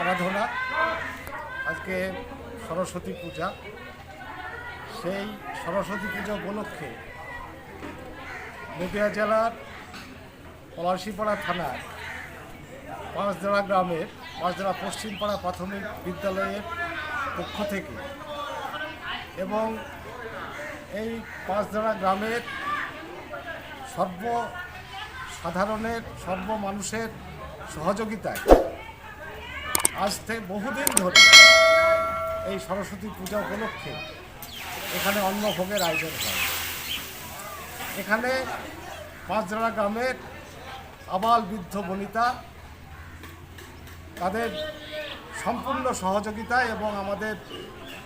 আরাধনা, আজকে সরস্বতী পূজা। সেই সরস্বতী পূজা উপলক্ষে নদিয়া জেলার পলাশিপাড়া থানার পাঁচদড়া গ্রামের, পাঁচদড়া পশ্চিমপাড়া প্রাথমিক বিদ্যালয়ের পক্ষ থেকে এবং এই পাঁচদড়া গ্রামের সর্ব সাধারণের সর্ব মানুষের সহযোগিতায় আজ থেকে বহুদিন ধরে এই সরস্বতী পূজা উপলক্ষে এখানে অন্নভোগের আয়োজন হয়। এখানে পাঁচজোড়া গ্রামের আবাল বৃদ্ধ বনিতা তাদের সম্পূর্ণ সহযোগিতা এবং আমাদের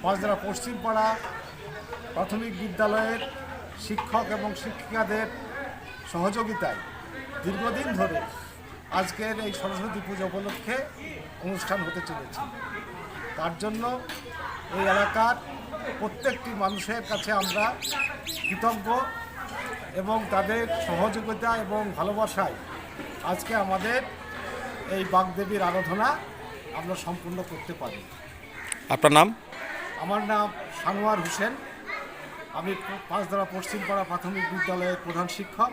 পাঁচজোড়া পশ্চিমপাড়া প্রাথমিক বিদ্যালয়ের শিক্ষক এবং শিক্ষিকাদের সহযোগিতায় দীর্ঘদিন ধরে আজকের এই সরস্বতী পুজো উপলক্ষে অনুষ্ঠান হতে চলেছে। তার জন্য এই এলাকার প্রত্যেকটি মানুষের কাছে আমরা কৃতজ্ঞ এবং তাদের সহযোগিতা এবং ভালোবাসায় আজকে আমাদের এই বাগদেবীর আরাধনা আমরা সম্পূর্ণ করতে পারি। আপনার নাম? আমার নাম সানোয়ার হোসেন। আমি পাঁচদারা পশ্চিমপাড়া প্রাথমিক বিদ্যালয়ের প্রধান শিক্ষক।